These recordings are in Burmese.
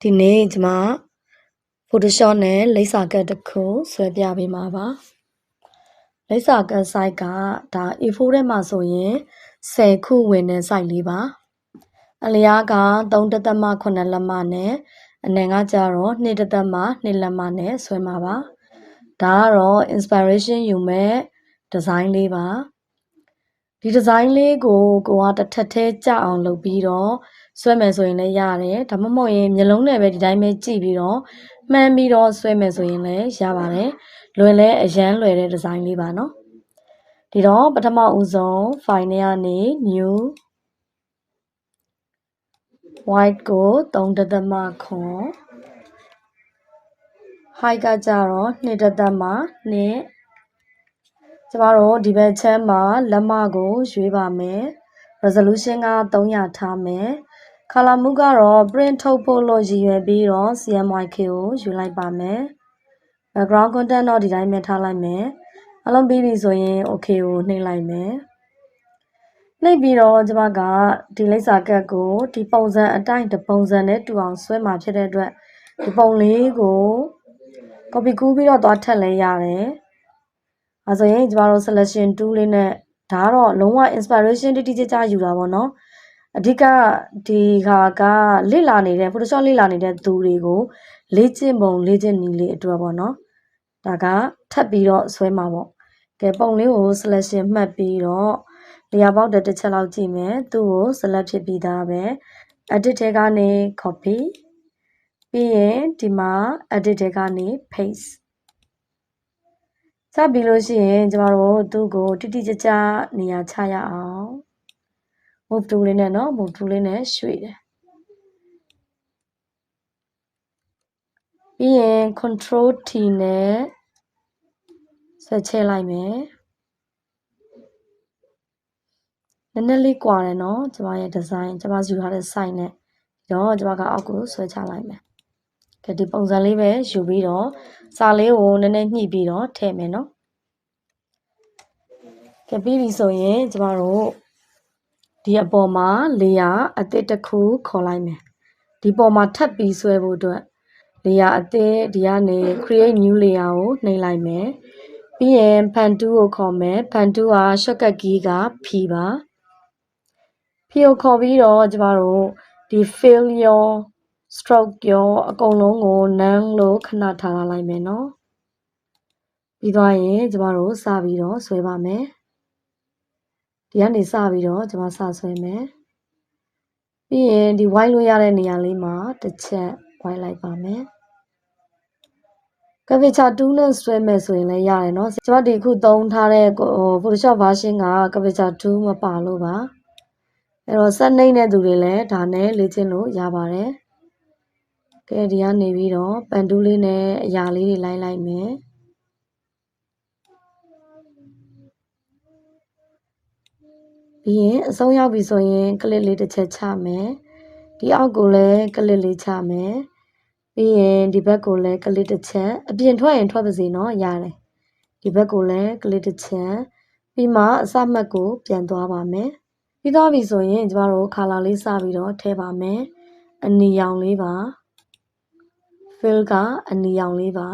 ဒီနေ့ကျွန်မ Photoshop နဲ့လိပ်စာကတ်တစ်ခုဆွဲပြပေးမှာပါလိပ်စာကတ် size ကဒါ A4 ထဲမှာဆိုရင်10ခုဝင်တဲ့ size လေးပါအလျားက3.8လက်မနဲ့အနံကကြတော့2.2လက်မနဲ့ဆွဲမှာပါဒါကတော့ inspiration ယူမဲ့ ဒီဇိုင်းလေးပါဒီဒီဇိုင်းလေးကိုကိုကတစ်ထပ်သေးကြအောင်လုပ်ပြီးတော့ဆွဲမယ်ဆိုရင်လည်းရတယ်ဒါမှမဟုတ်ရင်မျိုးလုံးနဲ့ပဲဒီတိုင်းပဲကြည့်ပြီးတော့မှန်းပြီးတော့ဆွဲမယ်ဆိုရင်လည်းရပါတယ်လွယ်လဲအရန်လွယ်တဲ့ဒီဇိုင်းလေးပါနော်ဒီတော့ပထမဦးဆုံး file နဲ့ကနေ new white ကို3.9 height ကကြတော့2.2 ကျမတို့ဒီဘက်ချမ်းမှာလက်မကိုရွေးပါမယ် resolution က300ထားမယ် color မှုကတော့ print ထုတ်ဖို့လို့ရည်ရွယ်ပြီးတော့ CMYK ကိုယူလိုက်ပါမယ် background content တော့ဒီတိုင်းပဲထားလိုက်မယ်အလုံးပြီးပြီဆိုရင် okay ကိုနှိပ်လိုက်မယ်နှိပ်ပြီးတော့ကျမကဒီလိပ်စာကတ်ကိုဒီပုံစံအတိုင်းတပုံစံနဲ့တူအောင်ဆွဲမှာဖြစ်တဲ့အတွက်ဒီပုံလေးကို copy ကူးပြီးတော့သွားထည့်လဲရတယ်။ အဲဆိုရင်ကျမတို့ selection tool လေးနဲ့ဒါကတော့လုံးဝ inspiration တိတိကျကျယူတာပေါ့နော်။အဓိကဒီဟာကလေ့လာနေတဲ့ Photoshop လေ့လာနေတဲ့သူတွေကိုလေ့ကျင့်ပုံလေ့ကျင့်နည်းလေးအတွက်ပေါ့နော်။ဒါကထပ်ပြီးတော့ဆွဲမှာပေါ့။ကဲပုံလေးကို selection မှတ်ပြီးတော့လျာပေါက်တစ်ချက်လောက်ကြည့်မယ်။သူ့ကို select ဖြစ်ပြီးသားပဲ။ edit ထဲကနေ copy ပြီးရင်ဒီမှာ edit တွေကနေ paste စပြီးလို့ရှိရင်ကျမတို့သူ့ကိုတိတိကျကျနေရာချရအောင် move tool လေးနဲ့เนาะ move tool လေးနဲ့ရွှေ့တယ်ပြီးရင် control T နဲ့ဆက်ချဲလိုက်မယ်နည်းနည်းလေးကွာတယ်เนาะကျမရဲ့ design ကျမယူထားတဲ့ site နဲ့ဒီတော့ကျမကအောက်ကိုဆွဲချလိုက်မယ် ကဲဒီပုံစံလေးပဲယူပြီးတော့စာလေးကိုနည်းနည်းညှိပြီးတော့ထည့်မယ်နော်ကဲပြီးပြီဆိုရင်ကျမတို့ဒီအပေါ်မှာ layer အသစ်တစ်ခုခေါ်လိုက်မယ်ဒီပေါ်မှာထပ်ပြီးဆွဲဖို့အတွက် layer အသစ်ဒီကနေ create new layer ကိုနှိပ်လိုက်မယ်ပြီးရင် pen tool ကိုခေါ်မယ် pen tool က shortcut key က P ပါ P ကိုခေါ်ပြီးတော့ကျမတို့ဒီ fill your stroke ရောအကုန်လုံးကို none လို့ခဏထားလိုက်မယ်နော်ပြီးသွားရင်ကျမတို့စပြီးတော့ဆွဲပါမယ်ဒီကနေစပြီးတော့ကျမစဆွဲမယ်ပြီးရင်ဒီ white လို့ရတဲ့နေရာလေးမှာတစ်ချက် white လိုက်ပါမယ် Capture 2နဲ့ဆွဲမယ်ဆိုရင်လည်းရတယ်เนาะကျွန်တော်ဒီခုသုံးထားတဲ့ဟို Photoshop version က Capture 2မပါလို့ပါအဲ့တော့စက်နှိမ့်တဲ့သူတွေလည်းဒါနဲ့လေ့ကျင့်လို့ရပါတယ် ကဲဒီကနေပြီးတော့ပန်တူးလေးနဲ့အရာလေးတွေလိုက်လိုက်မယ်ပြီးရင်အဆုံးရောက်ပြီဆိုရင်ကလစ်လေးတစ်ချက်ချမယ်ဒီအောက်ကိုလည်းကလစ်လေးချမယ်ပြီးရင်ဒီဘက်ကိုလည်းကလစ်တစ်ချက်အပြင်ထွက်ရင်ထွက်ပါစေနော်ရတယ်ဒီဘက်ကိုလည်းကလစ်တစ်ချက်ပြီးမှအစမှတ်ကိုပြန်သွားပါမယ်ပြီးသွားပြီဆိုရင်ကျမတို့ခါလာလေးစပြီးတော့ထည့်ပါမယ်အနီရောင်လေးပါ fill ကအနီရောင်လေးပါ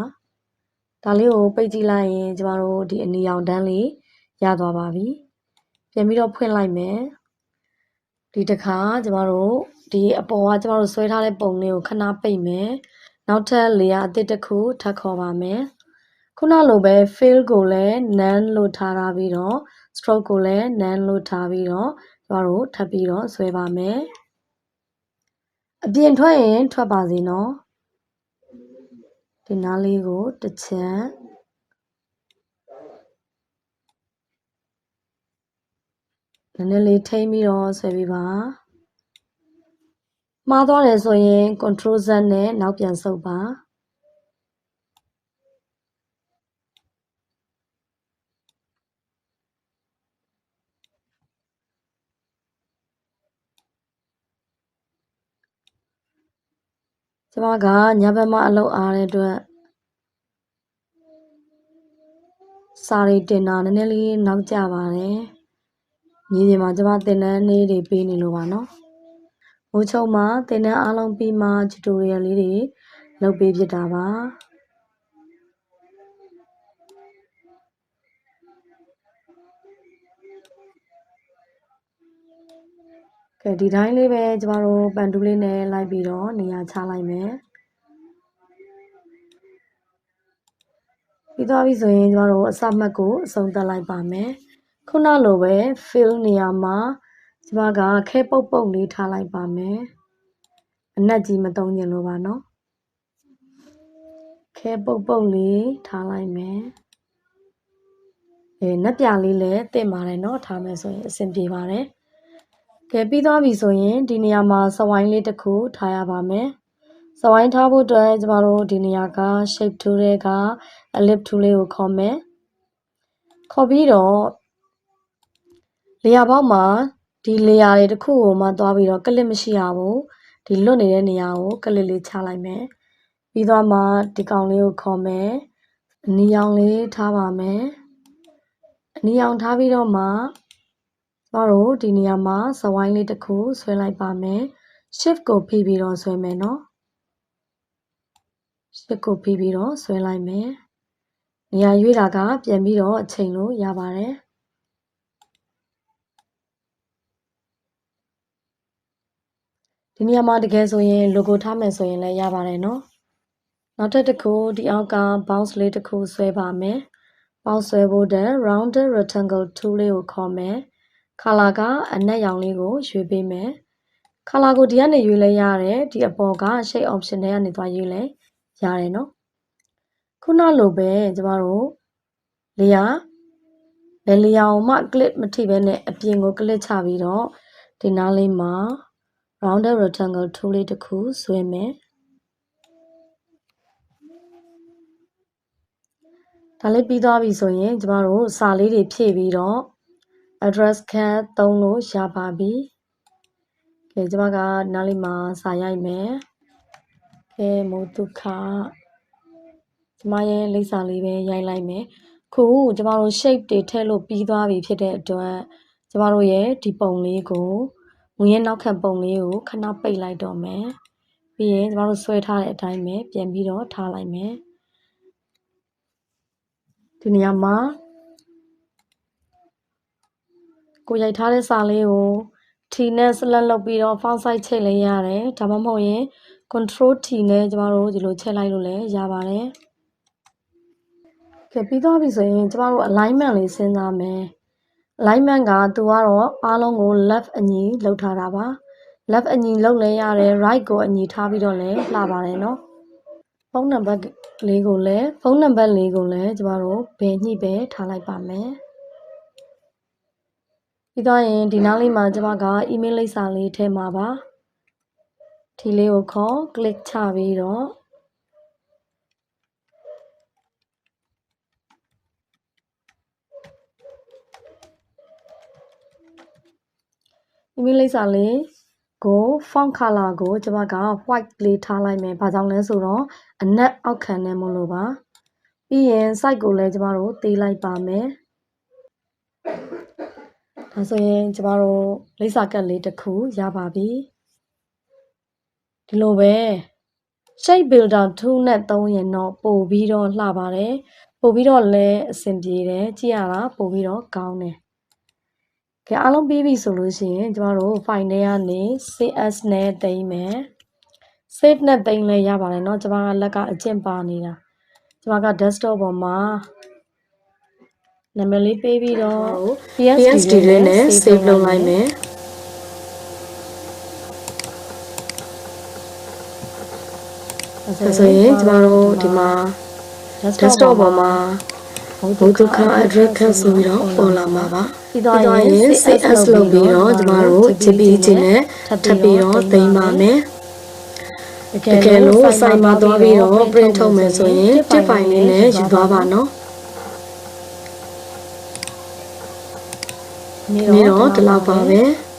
ဒါလေးကိုပိတ်ကြည့်လိုက်ရင်ကျမတို့ဒီအနီရောင်တန်းလေးရသွားပါပြီပြန်ပြီးတော့ဖွင့်လိုက်မယ်ဒီတစ်ခါကျမတို့ဒီအပေါ်ကကျမတို့ဆွဲထားတဲ့ပုံလေးကိုခဏပိတ်မယ်နောက်ထပ် layer အသစ်တစ်ခုထပ်ခေါ်ပါမယ်ခုနလိုပဲ fill ကိုလည်း none လို့ထားထားပြီးတော့ stroke ကိုလည်း none လို့ထားပြီးတော့ကျမတို့ထပ်ပြီးတော့ဆွဲပါမယ်အပြင်ထွက်ရင်ထွက်ပါစေနော် ဒီနားလေးကိုတစ်ချက်နည်းနည်းလေးထိမ့်ပြီးတော့ဆွဲပြီးပါမှားသွားတယ်ဆိုရင် control z နဲ့နောက်ပြန်ဆုပ်ပါ ကျမကညဘက်မှအလုပ်အားတဲ့အတွက်စာတွေတင်တာနည်းနည်းလေးနောက်ကျပါတယ်မြေပြင်မှာကျမသင်တန်းလေးတွေပေးနေလို့ပါနော်မိုးချုံမှာသင်တန်းအားလုံးပြီးမှ tutorial လေးတွေလုပ်ပေးဖြစ်တာပါ ကဲဒီတိုင်းလေးပဲကျမတို့ပန်တူးလေးနဲ့လိုက်ပြီးတော့နေရာချလိုက်မယ်ပြီးသွားပြီဆိုရင်ကျမတို့အစမှတ်ကိုအဆုံးသတ်လိုက်ပါမယ်ခုနလိုပဲ fill နေရာမှာကျမကခဲပုတ်ပုတ်လေးထားလိုက်ပါမယ်အနက်ကြီးမတုံးကျင်လို့ပါနော်ခဲပုတ်ပုတ်လေးထားလိုက်မယ်အဲနက်ပြလေးလည်းတင်ပါတယ်နော်ထားမယ်ဆိုရင်အဆင်ပြေပါတယ် ကဲပြီးသွားပြီဆိုရင်ဒီနေရာမှာစဝိုင်းလေးတစ်ခုထားရပါမယ်စဝိုင်းထားဖို့အတွက်ကျမတို့ဒီနေရာက shape tool တွေက ellipse tool လေးကိုခေါ်မယ်ခေါ်ပြီးတော့လေယာပေါက်မှာဒီလေယာတွေတစ်ခုကိုမှသွားပြီးတော့ကလစ်မရှိရဘူးဒီလွတ်နေတဲ့နေရာကိုကလစ်လေးချလိုက်မယ်ပြီးတော့မှဒီကောင်လေးကိုခေါ်မယ်အနီရောင်လေးထားပါမယ်အနီရောင်ထားပြီးတော့မှ ကျမတို့ဒီနေရာမှာစဝိုင်းလေးတစ်ခုဆွဲလိုက်ပါမယ် shift ကိုဖိပြီးတော့ဆွဲမယ်နော် shift ကိုဖိပြီးတော့ဆွဲလိုက်မယ်နေရာရွေးတာကပြန်ပြီးတော့အချိန်လို့ရပါတယ်ဒီနေရာမှာတကယ်ဆိုရင် logo ထားမယ်ဆိုရင်လည်းရပါတယ်နော်နောက်ထပ်တစ်ခုဒီအောက်က bounce လေးတစ်ခုဆွဲပါမယ်ပေါက်ဆွဲဖို့တဲ့ rounded rectangle tool လေးကိုခေါ်မယ် color ကအနက်ရောင်လေးကိုရွေးပေးမယ် color ကိုဒီကနေရွေးလဲရတယ်ဒီအပေါ်က shade option တွေကနေသွားရွေးလဲရတယ်နော်ခုနလိုပဲကျမတို့လေယာဘယ်လေယာအောင်မှ click မထိဘဲနဲ့အပြင်ကို click ချပြီးတော့ဒီနားလေးမှာ rounded rectangle tool လေးတစ်ခုဆွဲမယ်ဒါလေးပြီးသွားပြီဆိုရင်ကျမတို့စာလေးတွေဖြည့်ပြီးတော့ address cat သုံးလို့ရပါပြီ။ကဲကျမကနားလေးမှာစာရိုက်မယ်။ကဲမိုးဒုက္ခကျမရဲ့လိပ်စာလေးပဲရိုက်လိုက်မယ်။ခုကျမတို့ shape တွေထည့်လို့ပြီးသွားပြီဖြစ်တဲ့အတွက်ကျမတို့ရဲ့ဒီပုံလေးကိုငွေရဲ့နောက်ခံပုံလေးကိုခဏပိတ်လိုက်တော့မယ်။ပြီးရင်ကျမတို့ဆွဲထားတဲ့အတိုင်းပဲပြန်ပြီးတော့ထားလိုက်မယ်။ဒီနေရာမှာ ကိုရိုက်ထားတဲ့စာလေးကို T နဲ့ select လုပ်ပြီးတော့ font size ချိန်လိုက်ရတယ်ဒါမှမဟုတ်ရင် control T နဲ့ကျမတို့ဒီလိုချိန်လိုက်လို့လည်းရပါတယ်ကဲပြီးသွားပြီဆိုရင်ကျမတို့ alignment လေးစဉ်းစားမယ် alignment ကသူကတော့အားလုံးကို left အညီလောက်ထားတာပါ left အညီလောက်လဲရတယ် right ကိုအညီထားပြီးတော့လည်းလှပါတယ်เนาะဖုန်းနံပါတ်လေးကိုလည်းဖုန်းနံပါတ်လေးကိုလည်းကျမတို့ဘယ်ညှိပဲထားလိုက်ပါမယ် ပြီးတော့ရင်ဒီနောက်လေးမှာကျမက email လိပ်စာလေးထည့်မှာပါဒီလေးကိုခေါ် click ချပြီးတော့ email လိပ်စာလေးကို font color ကိုကျမက white လေးထားလိုက်မယ်။ဘာကြောင့်လဲဆိုတော့အနက်အောက်ခံနေမလို့ပါ။ပြီးရင် site ကိုလည်းကျမတို့သေးလိုက်ပါမယ်။ ဒါဆိုရင်ကျမတို့လိပ်စာကတ်လေးတစ်ခုရပါပြီ။ဒီလိုပဲ shape builder tool နဲ့သုံးရင်တော့ပို့ပြီးတော့လှပါတယ်။ပို့ပြီးတော့လည်းအဆင်ပြေတယ်။ကြည့်ရတာပို့ပြီးတော့ကောင်းတယ်။ကဲအားလုံးပြီးပြီဆိုလို့ရှိရင်ကျမတို့ file ထဲကနေ cs နဲ့သိမ်းမယ် save နဲ့သိမ်းလဲရပါတယ်เนาะကျမကလက်ကအကျင့်ပါနေတာကျမက desktop ပေါ်မှာ နာမည်လေးပေးပြီးတော့ PSD လေးနဲ့ save လုပ်လိုက်မယ်ဒါဆိုရင်ကျမတို့ဒီမှာ desktop ပေါ်မှာဘုဒ္ဓခ address ဆိုပြီးတော့ပေါ်လာမှာပါပြီးတော့ရင် CS လုပ်ပြီးတော့ကျမတို့ GPG နဲ့ထပ်ပြီးတော့သိမ်းပါမယ်တကယ်လို့ဆိုင်မှာသွားပြီးတော့ print ထုတ်မယ်ဆိုရင်တစ်ပိုင်လေးနဲ့ယူသွားပါနော် နေတော့ဒီလောက်ပါပဲ။